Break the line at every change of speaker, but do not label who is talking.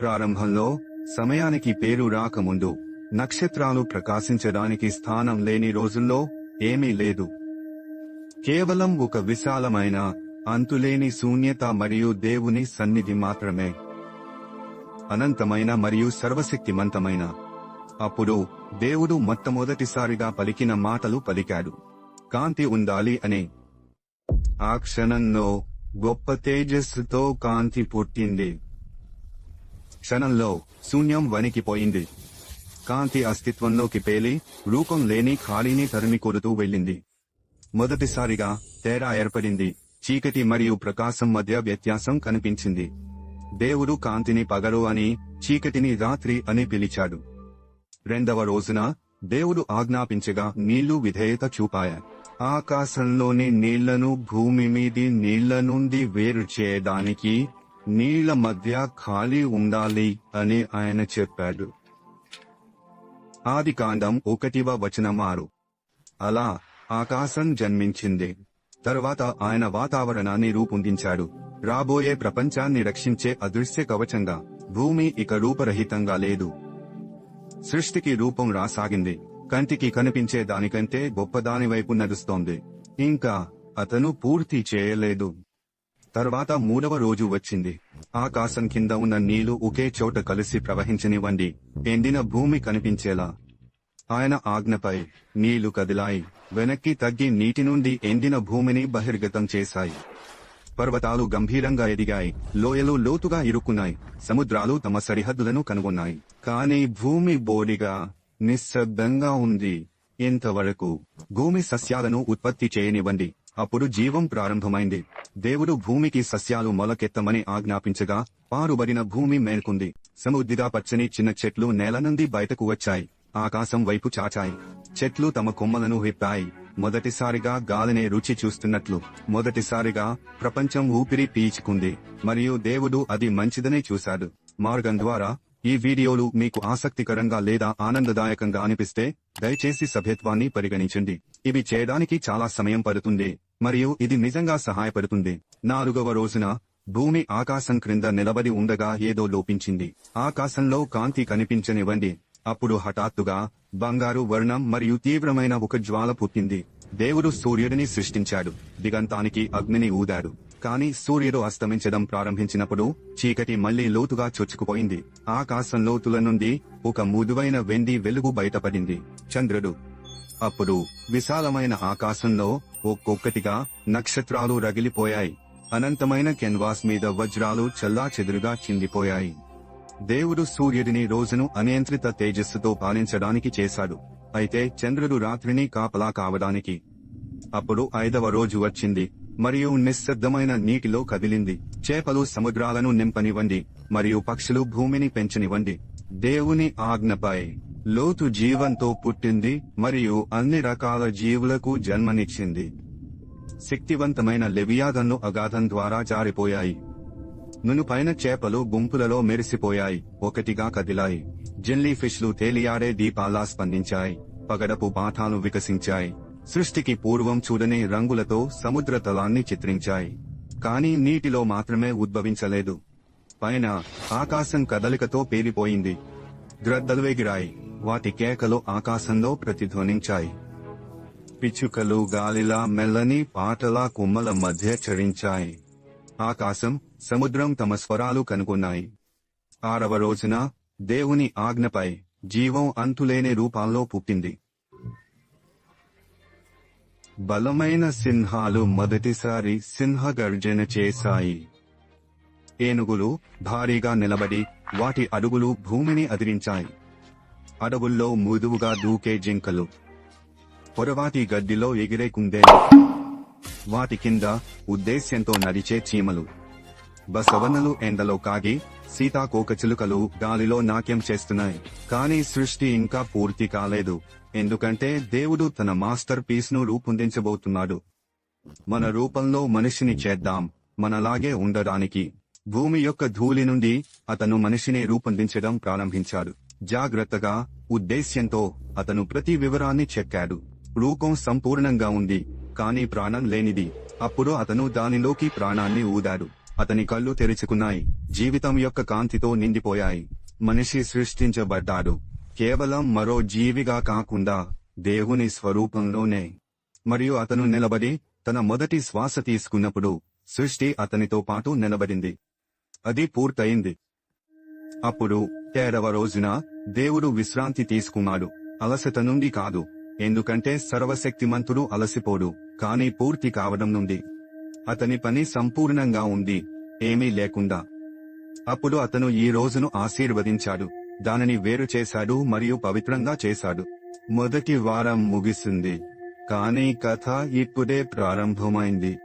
ప్రారంభంలో సమయానికి పేరు రాకముందు నక్షత్రాలు ప్రకాశించడానికి స్థానం లేని రోజుల్లో ఏమీ లేదు. కేవలం ఒక విశాలమైన అంతులేని శూన్యత మరియు దేవుని సన్నిధి మాత్రమే. అనంతమైన మరియు సర్వశక్తిమంతమైన. అప్పుడు దేవుడు మొట్టమొదటిసారిగా పలికిన మాటలు పలికాడు. కాంతి ఉండాలి అని. ఆ క్షణంలో గొప్ప తేజస్సుతో కాంతి పుట్టింది. క్షణంలో శూన్యం వణికిపోయింది. కాంతి అస్తిత్వంలోకి పేలి రూపం లేని ఖాళీని తరిమి కొడుతూ వెళ్ళింది. మొదటిసారిగా తేడా ఏర్పడింది. చీకటి మరియు ప్రకాశం మధ్య వ్యత్యాసం కనిపించింది. దేవుడు కాంతిని పగలు అని చీకటిని రాత్రి అని పిలిచాడు. రెండవ రోజున దేవుడు ఆజ్ఞాపించగా నీళ్ళు విధేయత చూపాయ. ఆకాశంలోని నీళ్ళను భూమి మీది నీళ్ళ నుండి వేరు చేయడానికి నీళ్ళ మధ్య ఖాళీ ఉండాలి అని ఆయన చెప్పాడు. ఆది కాండం ఒకటివ వచనమారు. అలా ఆకాశం జన్మించింది. తరువాత ఆయన వాతావరణాన్ని రూపొందించాడు. రాబోయే ప్రపంచాన్ని రక్షించే అదృశ్య కవచంగా భూమి ఇక రూపరహితంగా లేదు. సృష్టికి రూపం రాసాగింది. కంటికి కనిపించే దానికంటే గొప్పదాని వైపు నడుస్తోంది. ఇంకా అతను పూర్తి చేయలేదు. తర్వాత మూడవ రోజు వచ్చింది. ఆకాశం కింద ఉన్న నీళ్ళు ఒకే చోట కలిసి ప్రవహించనివ్వండి. ఎండిన భూమి కనిపించేలా. ఆయన ఆజ్ఞపై నీళ్ళు కదిలాయి. వెనక్కి తగ్గి నీటి నుండి ఎండిన భూమిని బహిర్గతం చేశాయి. పర్వతాలు గంభీరంగా ఎదిగాయి. లోయలు లోతుగా ఇరుక్కున్నాయి. సముద్రాలు తమ సరిహద్దులను కనుగొన్నాయి. కానీ భూమి బోడిగా నిశ్శబ్దంగా ఉంది. ఇంతవరకు భూమి సస్యాలను ఉత్పత్తి చేయనివ్వండి. అప్పుడు జీవం ప్రారంభమైంది. దేవుడు భూమికి సస్యాలు మొలకెత్తమని ఆజ్ఞాపించగా పారుబడిన భూమి మేల్కొంది. సముద్దిగా పచ్చని చిన్న చెట్లు నేల నుండి బయటకు వచ్చాయి. ఆకాశం వైపు చాచాయి. చెట్లు తమ కొమ్మలను విప్పాయి. మొదటిసారిగా గాలినే రుచి చూస్తున్నట్లు. మొదటిసారిగా ప్రపంచం ఊపిరి పీల్చుకుంది. మరియు దేవుడు అది మంచిదనే చూశాడు. మార్గం ద్వారా ఈ వీడియోలు మీకు ఆసక్తికరంగా లేదా ఆనందదాయకంగా అనిపిస్తే దయచేసి సభ్యత్వాన్ని పరిగణించండి. ఇవి చేయడానికి చాలా సమయం పడుతుంది. మరియు ఇది నిజంగా సహాయపడుతుంది. నాలుగవ రోజున భూమి ఆకాశం క్రింద నిలబడి ఉండగా ఏదో లోపించింది. ఆకాశంలో కాంతి కనిపించనివ్వండి. అప్పుడు హఠాత్తుగా బంగారు వర్ణం మరియు తీవ్రమైన ఒక జ్వాల పుట్టింది. దేవుడు సూర్యుడిని సృష్టించాడు. దిగంతానికి అగ్నిని ఊదాడు. కాని సూర్యుడు అస్తమించడం ప్రారంభించినప్పుడు చీకటి మళ్ళీ లోతుగా చొచ్చుకుపోయింది. ఆకాశం లోతుల నుండి ఒక మృదువైన వెండి వెలుగు బయటపడింది. చంద్రుడు అప్పుడు విశాలమైన ఆకాశంలో ఒక్కొక్కటిగా నక్షత్రాలు రగిలిపోయాయి. అనంతమైన కెన్వాస్ మీద వజ్రాలు చల్లా చెదురుగా చిందిపోయాయి. దేవుడు సూర్యుడిని రోజును అనియంత్రిత తేజస్సుతో పాలించడానికి చేశాడు. అయితే చంద్రుడు రాత్రిని కాపలా కావడానికి. అప్పుడు ఐదవ రోజు వచ్చింది. మరియు నిశ్శబ్దమైన నీటిలో కదిలింది. చేపలు సముద్రాలను నింపనివ్వండి. మరియు పక్షులు భూమిని పెంచనివ్వండి. దేవుని ఆజ్ఞపై లోతు జీవంతో పుట్టింది మరియు అన్ని రకాల జీవులకు జన్మనిచ్చింది. శక్తివంతమైన లెవియాగన్ను అగాధం ద్వారా జారిపోయాయి. నునుపైన చేపలు గుంపులలో మెరిసిపోయాయి. ఒకటిగా కదిలాయి. జెల్లీ ఫిష్లు తేలియాడే దీపాలా స్పందించాయి. పగడపు పాఠాలు వికసించాయి. సృష్టికి పూర్వం చూడని రంగులతో సముద్ర తలాన్ని చిత్రించాయి. కానీ నీటిలో మాత్రమే ఉద్భవించలేదు. పైన ఆకాశం కదలికతో పేలిపోయింది. గ్రద్దలు ఎగిరాయి. వాటి కేకలు ఆకాశంలో ప్రతిధ్వనించాయి. పిచ్చుకలు గాలిలా మెల్లని పాటలా కొమ్మల మధ్య చరించాయి. ఆకాశం సముద్రం తమ స్వరాలు కనుగొన్నాయి. ఆరవ రోజున దేవుని ఆజ్ఞపై జీవం అంతులేని రూపాల్లో పుట్టింది. బలమైన సింహాలు మొదటిసారి సింహ గర్జన చేశాయి. ఏనుగులు భారీగా నిలబడి వాటి అడుగులు భూమిని అదిరించాయి. అడవుల్లో మృదువుగా దూకే జింకలు. పొరవాటి గడ్డిలో ఎగిరే కుందేలు. వాటి కింద ఉద్దేశ్యంతో నడిచే చీమలు. బసవనలు ఎండలో కాగి సీతాకోకచిలుకలు గాలిలో నాట్యం చేస్తున్నాయి. కానీ సృష్టి ఇంకా పూర్తి కాలేదు. ఎందుకంటే దేవుడు తన మాస్టర్ పీస్ను రూపొందించబోతున్నాడు. మన రూపంలో మనిషిని చేద్దాం. మనలాగే ఉండడానికి. భూమి యొక్క ధూళి నుండి అతను మనిషిని రూపొందించడం ప్రారంభించాడు. జాగ్రత్తగా ఉద్దేశ్యంతో అతను ప్రతి వివరాన్ని చెక్కాడు. రూపం సంపూర్ణంగా ఉంది కానీ ప్రాణం లేనిది. అప్పుడు అతను దానిలోకి ప్రాణాన్ని ఊదాడు. అతని కళ్ళు తెరుచుకున్నాయి జీవితం యొక్క కాంతితో నిండిపోయాయి. మనిషి సృష్టించబడ్డాడు. కేవలం మరో జీవిగా కాకుండా దేవుని స్వరూపంలోనే. మరియు అతను నిలబడి తన మొదటి శ్వాస తీసుకున్నప్పుడు సృష్టి అతనితో పాటు నిలబడింది. అది పూర్తయింది. అప్పుడు ఏడవ రోజున దేవుడు విశ్రాంతి తీసుకున్నాడు. అలసట నుండి కాదు. ఎందుకంటే సర్వశక్తిమంతుడు అలసిపోడు కాని పూర్తి కావడం నుండి. అతని పని సంపూర్ణంగా ఉంది ఏమీ లేకుండా. అప్పుడు అతను ఈ రోజును ఆశీర్వదించాడు దానిని వేరు చేశాడు మరియు పవిత్రంగా చేశాడు. మొదటి వారం ముగిసింది కానీ కథ ఇప్పుడే ప్రారంభమైంది.